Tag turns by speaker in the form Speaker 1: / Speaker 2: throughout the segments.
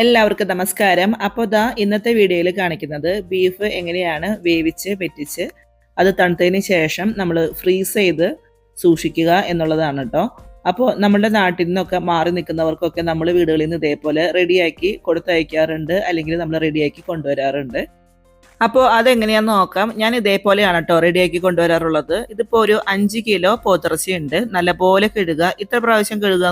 Speaker 1: എല്ലാവർക്കും നമസ്കാരം. അപ്പോൾ ദാ ഇന്നത്തെ വീഡിയോയിൽ കാണിക്കുന്നത് ബീഫ് എങ്ങനെയാണ് വേവിച്ച് വെറ്റിച്ച് അത് തണുത്തതിന് ശേഷം നമ്മൾ ഫ്രീസ് ചെയ്ത് സൂക്ഷിക്കുക എന്നുള്ളതാണ് കേട്ടോ അപ്പോൾ നമ്മുടെ നാട്ടിൽ നിന്നൊക്കെ മാറി നിൽക്കുന്നവർക്കൊക്കെ നമ്മൾ വീടുകളിൽ നിന്ന് ഇതേപോലെ റെഡിയാക്കി കൊടുത്തയക്കാറുണ്ട് അല്ലെങ്കിൽ നമ്മൾ റെഡിയാക്കി കൊണ്ടുവരാറുണ്ട്. അപ്പോൾ അതെങ്ങനെയാന്ന് നോക്കാം. ഞാൻ ഇതേപോലെയാണ് കേട്ടോ റെഡിയാക്കി കൊണ്ടുവരാറുള്ളത്. ഇതിപ്പോൾ ഒരു അഞ്ച് കിലോ പോത്തിറച്ചി ഉണ്ട് നല്ലപോലെ കഴുകുക. ഇത്ര പ്രാവശ്യം കഴുകുക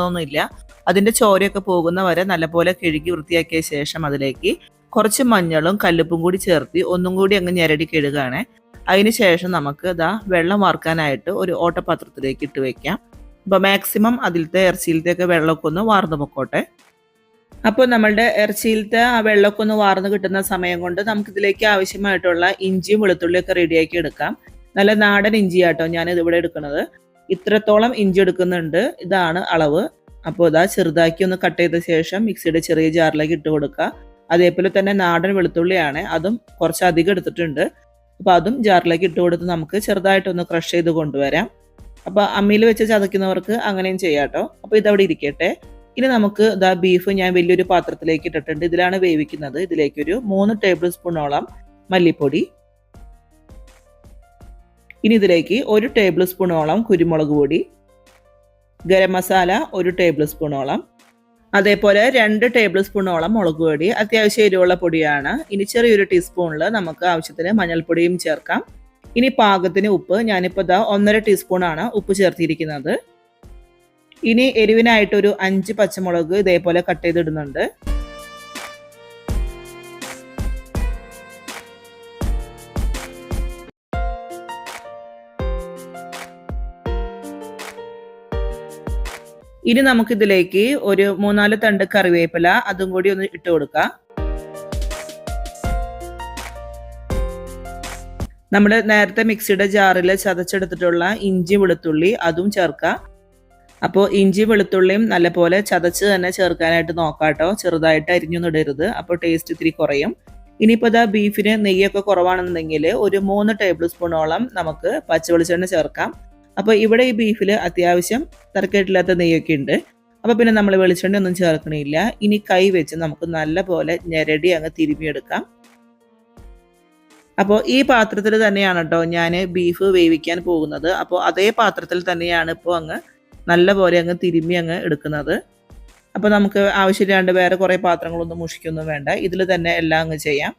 Speaker 1: അതിന്റെ ചോരയൊക്കെ പോകുന്ന വരെ നല്ലപോലെ കിഴുകി വൃത്തിയാക്കിയ ശേഷം അതിലേക്ക് കുറച്ച് മഞ്ഞളും കല്ലുപ്പും കൂടി ചേർത്ത് ഒന്നും കൂടി അങ്ങ് ഞെരടി കഴുകുകയാണ് അതിന് ശേഷം നമുക്ക് ഇതാ വെള്ളം വാർക്കാനായിട്ട് ഒരു ഓട്ടപാത്രത്തിലേക്ക് ഇട്ട് വെക്കാം. അപ്പോൾ മാക്സിമം അതിലത്തെ ഇറച്ചിയിലത്തെ ഒക്കെ വെള്ളമൊക്കെ ഒന്ന് വാർന്നു പൊക്കോട്ടെ. അപ്പോൾ നമ്മളുടെ ഇറച്ചിയിലത്തെ ആ വെള്ളമൊക്കെ ഒന്ന് വാർന്ന് കിട്ടുന്ന സമയം കൊണ്ട് നമുക്കിതിലേക്ക് ആവശ്യമായിട്ടുള്ള ഇഞ്ചിയും വെളുത്തുള്ളിയൊക്കെ റെഡിയാക്കി എടുക്കാം. നല്ല നാടൻ ഇഞ്ചിയാട്ടോ ഞാൻ ഇവിടെ എടുക്കുന്നത്. ഇത്രത്തോളം ഇഞ്ചി എടുക്കുന്നുണ്ട്. ഇതാണ് അളവ്. അപ്പോൾ ഇതാ ചെറുതാക്കി ഒന്ന് കട്ട് ചെയ്ത ശേഷം മിക്സിയുടെ ചെറിയ ജാറിലേക്ക് ഇട്ട് കൊടുക്കുക അതേപോലെ തന്നെ നാടൻ വെളുത്തുള്ളിയാണ്. അതും കുറച്ച് അധികം എടുത്തിട്ടുണ്ട്. അപ്പോൾ അതും ജാറിലേക്ക് ഇട്ട് കൊടുത്ത് നമുക്ക് ചെറുതായിട്ടൊന്ന് ക്രഷ് ചെയ്ത് കൊണ്ടുവരാം. അപ്പോൾ അമ്മിയിൽ വെച്ച് ചതയ്ക്കുന്നവർക്ക് അങ്ങനെയും ചെയ്യാം കേട്ടോ. അപ്പോൾ ഇതവിടെ ഇരിക്കട്ടെ. ഇനി നമുക്ക് ഇതാ ബീഫ് ഞാൻ വലിയൊരു പാത്രത്തിലേക്ക് ഇട്ടിട്ടുണ്ട്. ഇതിലാണ് വേവിക്കുന്നത്. ഇതിലേക്കൊരു മൂന്ന് ടേബിൾ സ്പൂണോളം മല്ലിപ്പൊടി. ഇനി ഇതിലേക്ക് ഒരു ടേബിൾ സ്പൂണോളം കുരുമുളക് പൊടി. ഗരം മസാല ഒരു ടേബിൾ സ്പൂണോളം അതേപോലെ രണ്ട് ടേബിൾ സ്പൂണോളം മുളക് പൊടി അത്യാവശ്യം എരിവുള്ള പൊടിയാണ്. ഇനി ചെറിയൊരു ടീസ്പൂണിൽ നമുക്ക് ആവശ്യത്തിന് മഞ്ഞൾപ്പൊടിയും ചേർക്കാം. ഇനി പാകത്തിന് ഉപ്പ് ഞാനിപ്പോൾ ഇതാ ഒന്നര ടീസ്പൂണാണ് ഉപ്പ് ചേർത്തിരിക്കുന്നത്. ഇനി എരിവിനായിട്ടൊരു അഞ്ച് പച്ചമുളക് ഇതേപോലെ കട്ട് ചെയ്തിടുന്നുണ്ട്. ഇനി നമുക്കിതിലേക്ക് ഒരു മൂന്നാൽ തണ്ട് കറിവേപ്പില അതും കൂടി ഒന്ന് ഇട്ട് കൊടുക്കാം. നമ്മൾ നേരത്തെ മിക്സിയുടെ ജാറിൽ ചതച്ചെടുത്തിട്ടുള്ള ഇഞ്ചി വെളുത്തുള്ളി അതും ചേർക്കാം. അപ്പോൾ ഇഞ്ചി വെളുത്തുള്ളിയും നല്ലപോലെ ചതച്ച് തന്നെ ചേർക്കാനായിട്ട് നോക്കാട്ടോ ചെറുതായിട്ട് അരിഞ്ഞൊന്നും ഇടരുത്. അപ്പോൾ ടേസ്റ്റ് ഇത്തിരി കുറയും. ഇനിയിപ്പോൾ ഇതാ ബീഫിന് നെയ്യൊക്കെ കുറവാണെന്നുണ്ടെങ്കിൽ ഒരു മൂന്ന് ടേബിൾ സ്പൂണോളം നമുക്ക് പച്ചവെളിച്ചെണ്ണ ചേർക്കാം. അപ്പോൾ ഇവിടെ ഈ ബീഫിൽ അത്യാവശ്യം തറക്കേട്ടില്ലാത്ത നെയ്യൊക്കെ ഉണ്ട്. അപ്പോൾ പിന്നെ നമ്മൾ വെളിച്ചെണ്ണ ഒന്നും ചേർക്കണില്ല. ഇനി കൈ വെച്ച് നമുക്ക് നല്ല പോലെ ഞെരടി അങ്ങ് തിരുമിയെടുക്കാം അപ്പോൾ ഈ പാത്രത്തിൽ തന്നെയാണ് കേട്ടോ ഞാൻ ബീഫ് വേവിക്കാൻ പോകുന്നത്. അപ്പോൾ അതേ പാത്രത്തിൽ തന്നെയാണ് ഇപ്പോൾ അങ്ങ് നല്ല പോലെ അങ്ങ് തിരുമ്മി അങ്ങ് എടുക്കുന്നത്. അപ്പോൾ നമുക്ക് ആവശ്യമില്ലാണ്ട് വേറെ കുറേ പാത്രങ്ങളൊന്നും മുഷിക്കൊന്നും വേണ്ട. ഇതിൽ തന്നെ എല്ലാം അങ്ങ് ചെയ്യാം.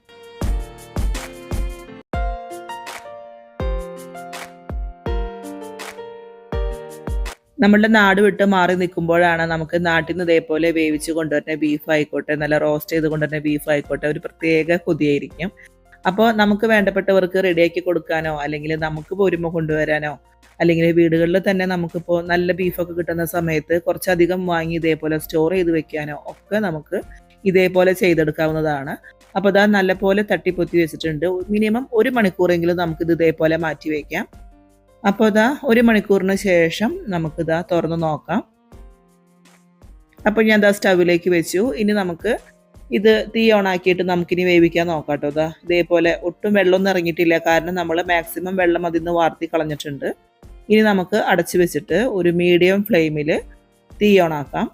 Speaker 1: നമ്മളുടെ നാട് വിട്ട് മാറി നിൽക്കുമ്പോഴാണ് നമുക്ക് നാട്ടിൽ നിന്ന് ഇതേപോലെ വേവിച്ച് കൊണ്ടുവരുന്ന ബീഫ് ആയിക്കോട്ടെ നല്ല റോസ്റ്റ് ചെയ്ത് കൊണ്ടുവരുന്ന ബീഫ് ആയിക്കോട്ടെ ഒരു പ്രത്യേക കൊതിയായിരിക്കും. അപ്പോൾ നമുക്ക് വേണ്ടപ്പെട്ടവർക്ക് റെഡിയാക്കി കൊടുക്കാനോ അല്ലെങ്കിൽ നമുക്ക് പോരുമ്പോൾ കൊണ്ടുവരാനോ അല്ലെങ്കിൽ വീടുകളിൽ തന്നെ നമുക്കിപ്പോൾ നല്ല ബീഫൊക്കെ കിട്ടുന്ന സമയത്ത് കുറച്ചധികം വാങ്ങി ഇതേപോലെ സ്റ്റോർ ചെയ്ത് വെക്കാനോ ഒക്കെ നമുക്ക് ഇതേപോലെ ചെയ്തെടുക്കാവുന്നതാണ്. അപ്പോൾ ഇതാ നല്ലപോലെ തട്ടിപ്പൊത്തി വെച്ചിട്ടുണ്ട്. മിനിമം ഒരു മണിക്കൂറെങ്കിലും നമുക്കിത് ഇതേപോലെ മാറ്റി വയ്ക്കാം അപ്പോൾ ഇതാ ഒരു മണിക്കൂറിന് ശേഷം നമുക്കിതാ തുറന്ന് നോക്കാം. അപ്പോൾ ഞാൻ ഇതാ സ്റ്റവിലേക്ക് വെച്ചു. ഇനി നമുക്ക് ഇത് തീ ഓൺ ആക്കിയിട്ട് നമുക്കിനി വേവിക്കാൻ നോക്കാം കേട്ടോ ഇതാ ഇതേപോലെ ഒട്ടും വെള്ളമൊന്നും ഇറങ്ങിയിട്ടില്ല. കാരണം നമ്മൾ മാക്സിമം വെള്ളം അതിൽ നിന്ന് വാർത്തി കളഞ്ഞിട്ടുണ്ട്. ഇനി നമുക്ക് അടച്ചു വെച്ചിട്ട് ഒരു മീഡിയം ഫ്ലെയിമിൽ തീ ഓൺ ആക്കാം.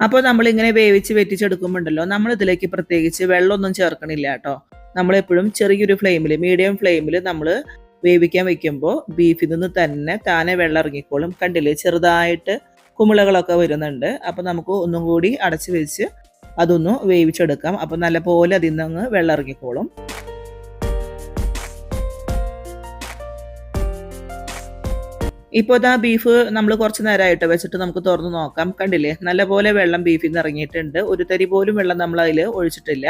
Speaker 1: അപ്പോൾ നമ്മളിങ്ങനെ വേവിച്ച് വെറ്റിച്ചെടുക്കുമ്പോണ്ടല്ലോ നമ്മൾ ഇതിലേക്ക് പ്രത്യേകിച്ച് വെള്ളമൊന്നും ചേർക്കണില്ല കേട്ടോ. നമ്മളെപ്പോഴും ചെറിയൊരു ഫ്ലെയിമിൽ മീഡിയം ഫ്ലെയിമിൽ നമ്മൾ വേവിക്കാൻ വെക്കുമ്പോൾ ബീഫിൽ നിന്ന് തന്നെ താനെ വെള്ളം ഇറങ്ങിക്കോളും. കണ്ടില്ലേ? ചെറുതായിട്ട് കുമിളകളൊക്കെ വരുന്നുണ്ട്. അപ്പോൾ നമുക്ക് ഒന്നും കൂടി അടച്ചു വെച്ച് അതൊന്ന് വേവിച്ചെടുക്കാം. അപ്പോൾ നല്ലപോലെ അതിൽ നിന്ന് വെള്ളം ഇറങ്ങിക്കോളും. ഇപ്പോൾ ഇതാ ബീഫ് നമ്മൾ കുറച്ച് നേരമായിട്ട് വെച്ചിട്ട് നമുക്ക് തുറന്ന് നോക്കാം. കണ്ടില്ലേ? നല്ലപോലെ വെള്ളം ബീഫിൽ നിന്ന് ഇറങ്ങിയിട്ടുണ്ട്. ഒരു തരി പോലും വെള്ളം നമ്മൾ അതിൽ ഒഴിച്ചിട്ടില്ല.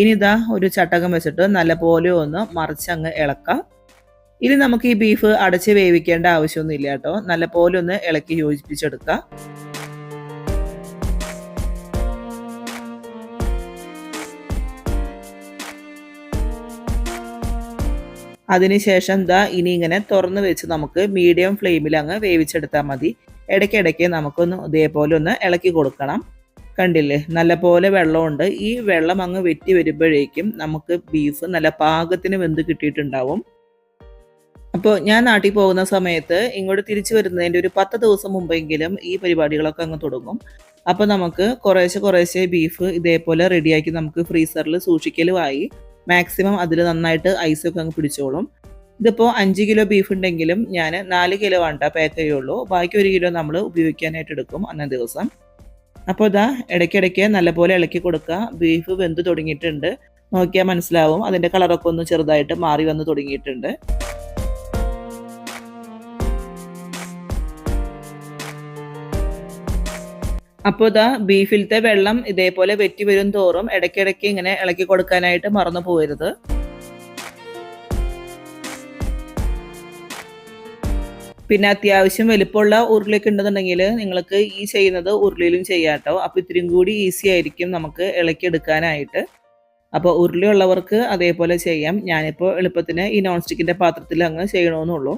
Speaker 1: ഇനി ഇതാ ഒരു ചട്ടകം വെച്ചിട്ട് നല്ലപോലെ ഒന്ന് മറിച്ചങ്ങ് ഇളക്കാം. ഇനി നമുക്ക് ഈ ബീഫ് അടച്ച് വേവിക്കേണ്ട ആവശ്യമൊന്നുമില്ല കേട്ടോ. നല്ലപോലെ ഒന്ന് ഇളക്കി യോജിപ്പിച്ചെടുക്കുക അതിനുശേഷം ദാ ഇനി ഇങ്ങനെ തുറന്ന് വെച്ച് നമുക്ക് മീഡിയം ഫ്ലെയിമിൽ അങ്ങ് വേവിച്ചെടുത്താൽ മതി. ഇടയ്ക്കിടയ്ക്ക് നമുക്കൊന്ന് ഇതേപോലെ ഒന്ന് ഇളക്കി കൊടുക്കണം. കണ്ടില്ലേ? നല്ല പോലെ വെള്ളമുണ്ട്. ഈ വെള്ളം അങ്ങ് വെറ്റി വരുമ്പോഴേക്കും നമുക്ക് ബീഫ് നല്ല പാകത്തിന് വെന്ത് കിട്ടിയിട്ടുണ്ടാവും. അപ്പോൾ ഞാൻ നാട്ടിൽ പോകുന്ന സമയത്ത് ഇങ്ങോട്ട് തിരിച്ചു വരുന്നതിന്റെ ഒരു പത്ത് ദിവസം മുമ്പെങ്കിലും ഈ പരിപാടികളൊക്കെ അങ്ങ് തുടങ്ങും. അപ്പോൾ നമുക്ക് കുറേശ്ശെ കുറേശ്ശെ ബീഫ് ഇതേപോലെ റെഡിയാക്കി നമുക്ക് ഫ്രീസറിൽ സൂക്ഷിക്കലുമായി മാക്സിമം അതിൽ നന്നായിട്ട് ഐസൊക്കെ അങ്ങ് പിടിച്ചോളും. ഇതിപ്പോൾ അഞ്ച് കിലോ ബീഫ് ഉണ്ടെങ്കിലും ഞാൻ നാല് കിലോ വേണ്ട പാക്ക് ചെയ്യുള്ളൂ ബാക്കി ഒരു കിലോ നമ്മൾ ഉപയോഗിക്കാനായിട്ട് എടുക്കും അന്നേ ദിവസം. അപ്പോൾ ഇതാ ഇടയ്ക്കിടയ്ക്ക് നല്ലപോലെ ഇളക്കി കൊടുക്കുക. ബീഫ് വെന്ത് തുടങ്ങിയിട്ടുണ്ട്. നോക്കിയാൽ മനസ്സിലാവും. അതിന്റെ കളറൊക്കെ ഒന്ന് ചെറുതായിട്ട് മാറി വന്ന് തുടങ്ങിയിട്ടുണ്ട്. അപ്പോൾ ഇതാ ബീഫിലത്തെ വെള്ളം ഇതേപോലെ വെറ്റി വരും തോറും ഇടയ്ക്കിടയ്ക്ക് ഇങ്ങനെ ഇളക്കി കൊടുക്കാനായിട്ട് മറന്നു പോകരുത് പിന്നെ അത്യാവശ്യം വലിപ്പമുള്ള ഉരുളിയൊക്കെ ഉണ്ടെന്നുണ്ടെങ്കിൽ നിങ്ങൾക്ക് ഈ ചെയ്യുന്നത് ഉരുളിയിലും ചെയ്യാം കേട്ടോ. അപ്പോൾ ഇത്രയും കൂടി ഈസി ആയിരിക്കും നമുക്ക് ഇളക്കി എടുക്കാനായിട്ട്. അപ്പോൾ ഉരുളി ഉള്ളവർക്ക് അതേപോലെ ചെയ്യാം. ഞാനിപ്പോൾ എളുപ്പത്തിന് ഈ നോൺ സ്റ്റിക്കിന്റെ പാത്രത്തിൽ അങ്ങ് ചെയ്യണമെന്നുള്ളൂ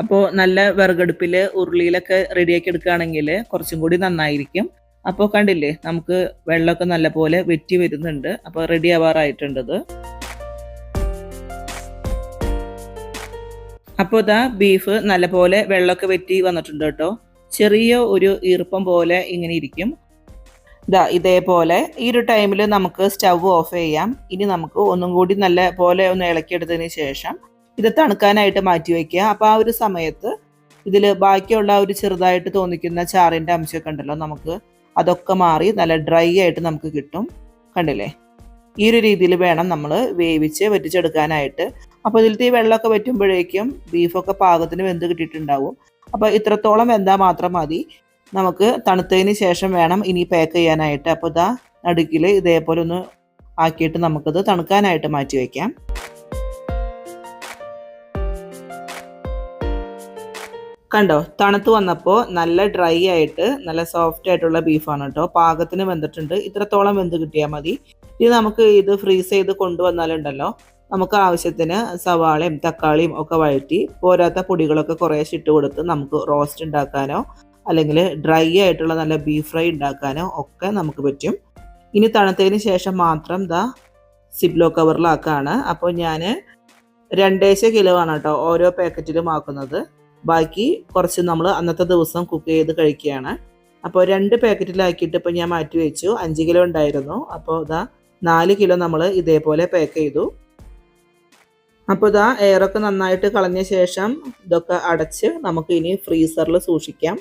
Speaker 1: അപ്പോൾ നല്ല വിറകടുപ്പിൽ ഉരുളിയിലൊക്കെ റെഡിയാക്കി എടുക്കുകയാണെങ്കിൽ കുറച്ചും കൂടി നന്നായിരിക്കും. അപ്പോൾ കണ്ടില്ലേ നമുക്ക് വെള്ളമൊക്കെ നല്ലപോലെ വെറ്റി വരുന്നുണ്ട്. അപ്പോൾ റെഡി ആവാറായിട്ടുണ്ടത് അപ്പോൾ ഇതാ ബീഫ് നല്ലപോലെ വെള്ളമൊക്കെ വെറ്റി വന്നിട്ടുണ്ട് കേട്ടോ. ചെറിയ ഒരു ഈർപ്പം പോലെ ഇങ്ങനെ ഇരിക്കും. ഇതാ ഇതേപോലെ ഈ ഒരു ടൈമിൽ നമുക്ക് സ്റ്റവ് ഓഫ് ചെയ്യാം. ഇനി നമുക്ക് ഒന്നും കൂടി നല്ല പോലെ ഒന്ന് ഇളക്കിയെടുത്തതിന് ശേഷം ഇത് തണുക്കാനായിട്ട് മാറ്റി വയ്ക്കുക. അപ്പോൾ ആ ഒരു സമയത്ത് ഇതിൽ ബാക്കിയുള്ള ഒരു ചെറുതായിട്ട് തോന്നിക്കുന്ന ചാറിന്റെ അംശമൊക്കെ ഉണ്ടല്ലോ നമുക്ക് അതൊക്കെ മാറി നല്ല ഡ്രൈ ആയിട്ട് നമുക്ക് കിട്ടും. കണ്ടില്ലേ? ഈ ഒരു രീതിയിൽ വേണം നമ്മൾ വേവിച്ച് വറ്റിച്ചെടുക്കാനായിട്ട്. അപ്പോൾ ഇതിലത്തെ ഈ വെള്ളമൊക്കെ വറ്റുമ്പോഴേക്കും ബീഫൊക്കെ പാകത്തിന് വെന്ത് കിട്ടിയിട്ടുണ്ടാവും. അപ്പോൾ ഇത്രത്തോളം വെന്താൽ മാത്രം മതി. നമുക്ക് തണുത്തതിന് ശേഷം വേണം ഇനി പാക്ക് ചെയ്യാനായിട്ട്. അപ്പോൾ ഇതാ നടുക്കിൽ ഇതേപോലെ ഒന്ന് ആക്കിയിട്ട് നമുക്കത് തണുക്കാനായിട്ട് മാറ്റി വയ്ക്കാം. കണ്ടോ തണുത്ത് വന്നപ്പോൾ നല്ല ഡ്രൈ ആയിട്ട് നല്ല സോഫ്റ്റ് ആയിട്ടുള്ള ബീഫാണ് കേട്ടോ പാകത്തിന് വെന്തിട്ടുണ്ട്. ഇത്രത്തോളം വെന്ത് കിട്ടിയാൽ മതി. ഇനി നമുക്ക് ഇത് ഫ്രീസ് ചെയ്ത് കൊണ്ടുവന്നാലുണ്ടല്ലോ. നമുക്ക് ആവശ്യത്തിന് സവാളയും തക്കാളിയും ഒക്കെ വഴറ്റി പോരാത്ത പൊടികളൊക്കെ കുറേശ്ശെ ഇട്ട് കൊടുത്ത് നമുക്ക് റോസ്റ്റ് ഉണ്ടാക്കാനോ അല്ലെങ്കിൽ ഡ്രൈ ആയിട്ടുള്ള നല്ല ബീഫ് ഫ്രൈ ഉണ്ടാക്കാനോ ഒക്കെ നമുക്ക് പറ്റും. ഇനി തണുത്തതിന് ശേഷം മാത്രം ദാ സിബ്ലോ കവറിലാക്കാണ് അപ്പോൾ ഞാൻ രണ്ടേശ കിലോ ആണ് കേട്ടോ ഓരോ പാക്കറ്റിലും ആക്കുന്നത്. ബാക്കി കുറച്ച് നമ്മൾ അന്നത്തെ ദിവസം കുക്ക് ചെയ്ത് കഴിക്കുകയാണ്. അപ്പോൾ രണ്ട് പാക്കറ്റിലാക്കിയിട്ട് ഇപ്പോൾ ഞാൻ മാറ്റി വെച്ചു. അഞ്ച് കിലോ ഉണ്ടായിരുന്നു. അപ്പോൾ ഇതാ നാല് കിലോ നമ്മൾ ഇതേപോലെ പാക്ക് ചെയ്തു. അപ്പോൾ ഇതാ എയറൊക്കെ നന്നായിട്ട് കളഞ്ഞ ശേഷം ഇതൊക്കെ അടച്ച് നമുക്ക് ഇനി ഫ്രീസറിൽ സൂക്ഷിക്കാം.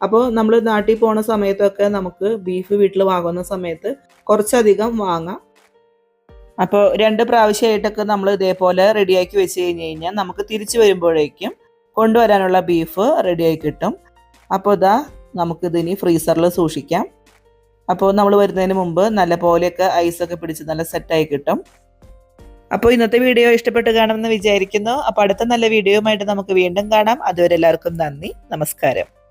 Speaker 1: അപ്പോൾ നമ്മൾ നാട്ടിൽ പോണ സമയത്തൊക്കെ നമുക്ക് ബീഫ് വീട്ടിൽ വാങ്ങുന്ന സമയത്ത് കുറച്ചധികം വാങ്ങാം. അപ്പോൾ രണ്ട് പ്രാവശ്യമായിട്ടൊക്കെ നമ്മൾ ഇതേപോലെ റെഡിയാക്കി വെച്ച് കഴിഞ്ഞ് കഴിഞ്ഞാൽ നമുക്ക് തിരിച്ചു വരുമ്പോഴേക്കും കൊണ്ടുവരാനുള്ള ബീഫ് റെഡിയായി കിട്ടും. അപ്പോൾ ഇതാ നമുക്കിതിനി ഫ്രീസറിൽ സൂക്ഷിക്കാം. അപ്പോൾ നമ്മൾ വരുന്നതിന് മുമ്പ് നല്ല പോലെയൊക്കെ ഐസൊക്കെ പിടിച്ച് നല്ല സെറ്റായി കിട്ടും. അപ്പോൾ ഇന്നത്തെ വീഡിയോ ഇഷ്ടപ്പെട്ട് കാണുമെന്ന് വിചാരിക്കുന്നു. അപ്പോൾ അടുത്ത നല്ല വീഡിയോയുമായിട്ട് നമുക്ക് വീണ്ടും കാണാം. അതുവരെ എല്ലാവർക്കും നന്ദി. നമസ്കാരം.